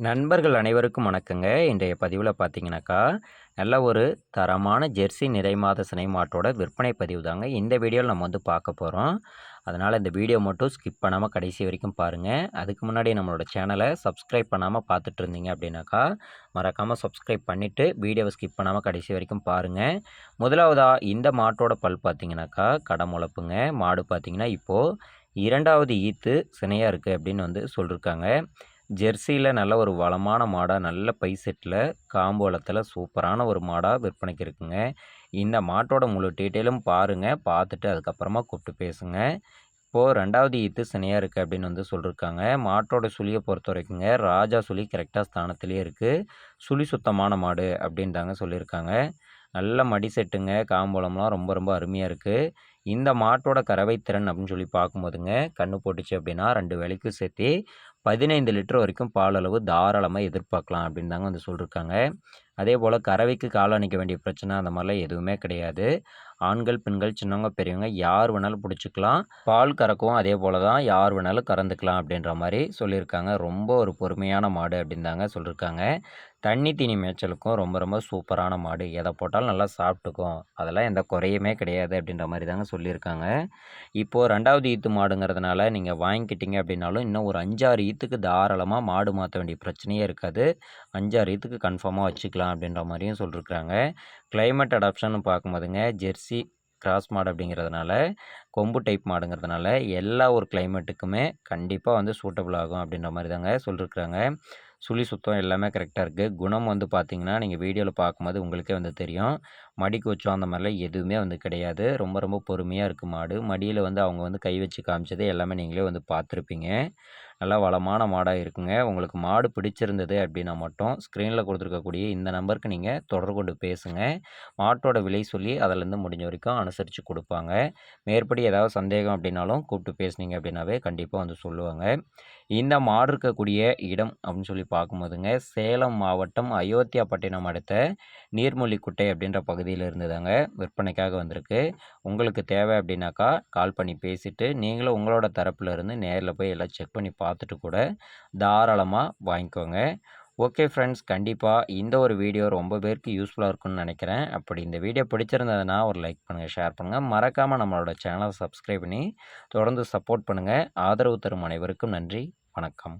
நண்பர்கள் அனைவருக்கும் வணக்கங்க. இன்றைய பதிவில் பார்த்தீங்கன்னாக்கா நல்ல ஒரு தரமான ஜெர்சி நிறைமாத சினை மாட்டோட விற்பனை பதிவு தாங்க. இந்த வீடியோவில் நம்ம வந்து பார்க்க போகிறோம் அதனால் இந்த வீடியோ மட்டும் ஸ்கிப் பண்ணாமல் கடைசி வரைக்கும் பாருங்கள் அதுக்கு முன்னாடி நம்மளோட சேனலை சப்ஸ்கிரைப் பண்ணாமல் பார்த்துட்டு இருந்தீங்க அப்படின்னாக்கா மறக்காமல் சப்ஸ்கிரைப் பண்ணிவிட்டு வீடியோவை ஸ்கிப் பண்ணாமல் கடைசி வரைக்கும் பாருங்கள் முதலாவதாக இந்த மாட்டோட பல் பார்த்தீங்கன்னாக்கா கடமுளப்புங்க மாடு பார்த்தீங்கன்னா இப்போது இரண்டாவது ஈத்து சினையாக இருக்குது அப்படின்னு வந்து சொல்லியிருக்காங்க ஜெர்சியில் நல்ல ஒரு வளமான மாடாக நல்ல பை செட்டில் காம்போலத்தில் சூப்பரான ஒரு மாடாக விற்பனைக்கு இருக்குங்க. இந்த மாட்டோட முழு டீட்டெயிலும் பாருங்கள் பார்த்துட்டு அதுக்கப்புறமா கூப்பிட்டு பேசுங்க. இப்போது ரெண்டாவது ஈத்து சினையாக இருக்குது அப்படின்னு வந்து சொல்லியிருக்காங்க மாட்டோட சுழியை பொறுத்த வரைக்குங்க ராஜா சுழி கரெக்டாக ஸ்தானத்துலேயே இருக்குது சுழி சுத்தமான மாடு அப்படின்னு தாங்க சொல்லியிருக்காங்க நல்ல மடி செட்டுங்க. காம்பளம்லாம் ரொம்ப ரொம்ப அருமையாக இருக்குது இந்த மாட்டோட கறவை திறன் அப்படின்னு சொல்லி பார்க்கும்போதுங்க கண்ணு போட்டுச்சு அப்படின்னா ரெண்டு வேலைக்கும் சேர்த்து பதினைந்து லிட்டர் வரைக்கும் பால் அளவு தாராளமாக எதிர்பார்க்கலாம் அப்படின்னு தாங்க வந்து சொல்லியிருக்காங்க அதே போல் கறவைக்கு காலணிக்க வேண்டிய பிரச்சனை அந்த மாதிரிலாம் எதுவுமே கிடையாது. ஆண்கள் பெண்கள் சின்னவங்க பெரியவங்க யார் வேணாலும் பிடிச்சிக்கலாம். பால் கறக்கவும் அதே போல் தான் யார் வேணாலும் கறந்துக்கலாம் அப்படின்ற மாதிரி சொல்லியிருக்காங்க. ரொம்ப ஒரு பொறுமையான மாடு அப்படின்னு தாங்க சொல்லியிருக்காங்க தண்ணி தீனி மேய்ச்சலுக்கும் ரொம்ப ரொம்ப சூப்பரான மாடு. எதை போட்டாலும் நல்லா சாப்பிட்டுக்கும். அதெல்லாம் எந்த குறையுமே கிடையாது அப்படின்ற மாதிரி தாங்க சொல்லியிருக்காங்க. இப்போது ரெண்டாவது ஈத்து மாடுங்கிறதுனால நீங்கள் வாங்கிக்கிட்டீங்க அப்படின்னாலும் இன்னும் ஒரு அஞ்சாறு ஈத்துக்கு தாராளமாக மாடு மாற்ற வேண்டிய பிரச்சனையே இருக்காது. அஞ்சாறு ஈத்துக்கு கன்ஃபார்மாக வச்சுக்கலாம் அப்படின்ற மாதிரியும் சொல்லியிருக்காங்க. கிளைமேட் அடாப்ஷன் பார்க்கும்போதுங்க ஜெர்சி கிராஸ் மாடு அப்படிங்கிறதுனால கொம்பு டைப் மாடுங்கிறதுனால எல்லா ஒரு கிளைமேட்டுக்குமே கண்டிப்பாக வந்து சூட்டபிள் ஆகும் அப்படின்ற மாதிரி தாங்க சொல்லியிருக்கிறாங்க சுழி சுத்தம் எல்லாமே கரெக்டாக இருக்குது குணம் வந்து பார்த்திங்கன்னா நீங்கள் வீடியோவில் பார்க்கும்போது உங்களுக்கே வந்து தெரியும். மடிக்கு வச்சோம் அந்த மாதிரிலாம் எதுவுமே வந்து கிடையாது. ரொம்ப ரொம்ப பொறுமையாக இருக்குது மாடு. மடியில் வந்து அவங்க வந்து கை வச்சு காமிச்சது எல்லாமே நீங்களே வந்து பார்த்துருப்பீங்க நல்லா வளமான மாடாக இருக்குங்க. உங்களுக்கு மாடு பிடிச்சிருந்தது அப்படின்னா மட்டும் ஸ்க்ரீனில் கொடுத்துருக்கக்கூடிய இந்த நம்பருக்கு நீங்கள் தொடர்பு கொண்டு பேசுங்க. மாட்டோட விலை சொல்லி அதிலேருந்து முடிஞ்ச வரைக்கும் அனுசரித்து கொடுப்பாங்க. மேற்படி ஏதாவது சந்தேகம் அப்படின்னாலும் கூப்பிட்டு பேசுனீங்க அப்படின்னாவே கண்டிப்பாக வந்து சொல்லுவாங்க. இந்த மாடு இருக்கக்கூடிய இடம் அப்படின்னு சொல்லி பார்க்கும்போதுங்க சேலம் மாவட்டம் அயோத்தியாப்பட்டினம் அடுத்த நீர்மொழிக்குட்டை அப்படின்ற பகுதியில் இருந்துதாங்க விற்பனைக்காக வந்திருக்கு. உங்களுக்கு தேவை அப்படின்னாக்கா கால் பண்ணி பேசிவிட்டு நீங்களும் உங்களோட தரப்பில் இருந்து நேரில் போய் எல்லாம் செக் பண்ணி பார்த்துட்டு கூட தாராளமாக வாங்கிக்கோங்க. ஓகே ஃப்ரெண்ட்ஸ் கண்டிப்பாக இந்த ஒரு வீடியோ ரொம்ப பேருக்கு யூஸ்ஃபுல்லாக இருக்கும்னு நினைக்கிறேன். அப்படி இந்த வீடியோ பிடிச்சிருந்ததுன்னா ஒரு லைக் பண்ணுங்கள் ஷேர் பண்ணுங்கள் மறக்காமல் நம்மளோட சேனலை சப்ஸ்கிரைப் பண்ணி தொடர்ந்து சப்போர்ட் பண்ணுங்கள் ஆதரவு தரும் அனைவருக்கும் நன்றி. வணக்கம்.